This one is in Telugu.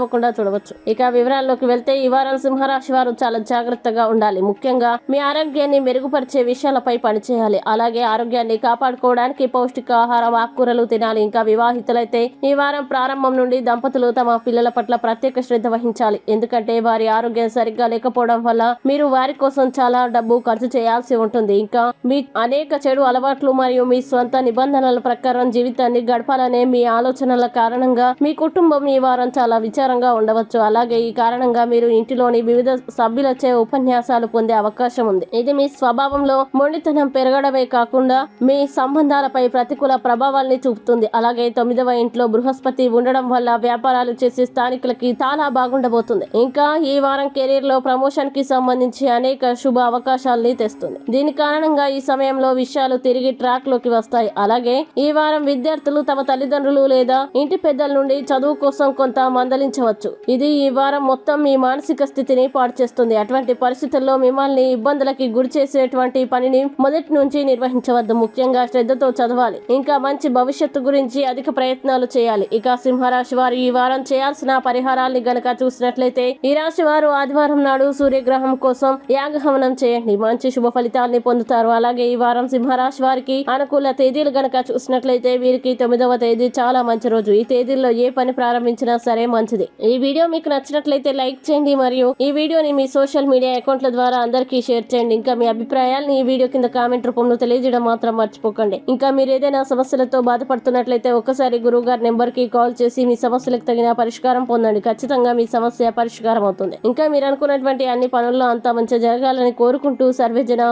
అవ్వకుండా చూడవచ్చు. ఇక వివరాల్లోకి వెళ్తే ఈ వారం సింహరాశి వారు చాలా జాగ్రత్తగా ఉండాలి. ముఖ్యంగా మీ ఆరోగ్యాన్ని మెరుగుపరిచే విషయాలపై పనిచేయాలి అలాగే ఆరోగ్యాన్ని కాపాడుకోవడానికి పౌష్టికాహారం ఆకుకూరలు తినాలి. ఇంకా వివాహితులైతే ఈ వారం ప్రారంభం నుండి దంపతులు తమ పిల్లల పట్ల ప్రత్యేక శ్రద్ధ వహించాలి. ఎందుకంటే వారి ఆరోగ్యం సరిగ్గా లేకపోవడం వల్ల మీరు వారి కోసం చాలా డబ్బు ఖర్చు చేయాల్సి ఉంటుంది. ఇంకా మీ అనేక చెడు అలవాట్లు మరియు మీ స్వంత నిబంధనల ప్రకారం జీవితాన్ని గడపాలనే మీ ఆలోచనల కారణంగా మీ కుటుంబం ఈ వారం చాలా విచారంగా ఉండవచ్చు. అలాగే ఈ కారణంగా మీరు ఇంటిలోని వివిధ సభ్యులచే ఉపన్యాసాలు పొందే అవకాశం ఉంది. ఇది మీ స్వభావంలో మొండితనం పెరగడమే కాకుండా మీ సంబంధాలపై ప్రతికూల ప్రభావాల్ని చూపుతుంది. అలాగే తొమ్మిదవ ఇంట్లో బృహస్పతి ఉండడం వల్ల వ్యాపారాలు చేసే స్థానికులకి చాలా బాగుండబోతుంది. ఇంకా ఈ వారం కెరీర్లో ప్రమోషన్కి సంబంధించి అనేక శుభ అవకాశాలని తెస్తుంది. దీని కారణంగా ఈ సమయంలో విషయాలు తిరిగి ట్రాక్లోకి వస్తాయి. అలాగే ఈ వారం విద్యార్థులు తమ తల్లిదండ్రులు లేదా ఇంటి పెద్దల నుండి చదువు కోసం కొంత గమనించవచ్చు ఇది ఈ వారం మొత్తం మీ మానసిక స్థితిని పాడు చేస్తుంది అటువంటి పరిస్థితుల్లో మిమ్మల్ని ఇబ్బందులకి గురి చేసేటువంటి పనిని మొదటి నుంచి నిర్వహించవద్దు. ముఖ్యంగా శ్రద్ధతో చదవాలి. ఇంకా మంచి భవిష్యత్తు గురించి అధిక ప్రయత్నాలు చేయాలి. ఇక సింహరాశి వారు ఈ వారం చేయాల్సిన పరిహారాల్ని గనక చూసినట్లయితే ఈ రాశి వారు ఆదివారం నాడు సూర్యగ్రహం కోసం యాగహవనం చేయండి. మంచి శుభ ఫలితాల్ని పొందుతారు. అలాగే ఈ వారం సింహరాశి వారికి అనుకూల తేదీలు గనక చూసినట్లయితే వీరికి తొమ్మిదవ తేదీ చాలా మంచి రోజు. ఈ తేదీల్లో ఏ పని ప్రారంభించినా సరే మంచిది. ఈ వీడియో మీకు నచ్చినట్లయితే లైక్ చేయండి మరియు ఈ వీడియోని మీ సోషల్ మీడియా అకౌంట్ల ద్వారా అందరికీ షేర్ చేయండి. ఇంకా మీ అభిప్రాయాలను ఈ వీడియో కింద కామెంట్ రూపంలో తెలియజేయడం మాత్రం మర్చిపోకండి. ఇంకా మీరు ఏదైనా సమస్యలతో బాధపడుతున్నట్లయితే ఒకసారి గురువు గారి నెంబర్కి కాల్ చేసి మీ సమస్యలకు తగిన పరిష్కారం పొందండి. ఖచ్చితంగా మీ సమస్య పరిష్కారం అవుతుంది. ఇంకా మీరు అనుకున్నటువంటి అన్ని పనుల్లో అంతా మంచి జరగాలని కోరుకుంటూ సర్వే జన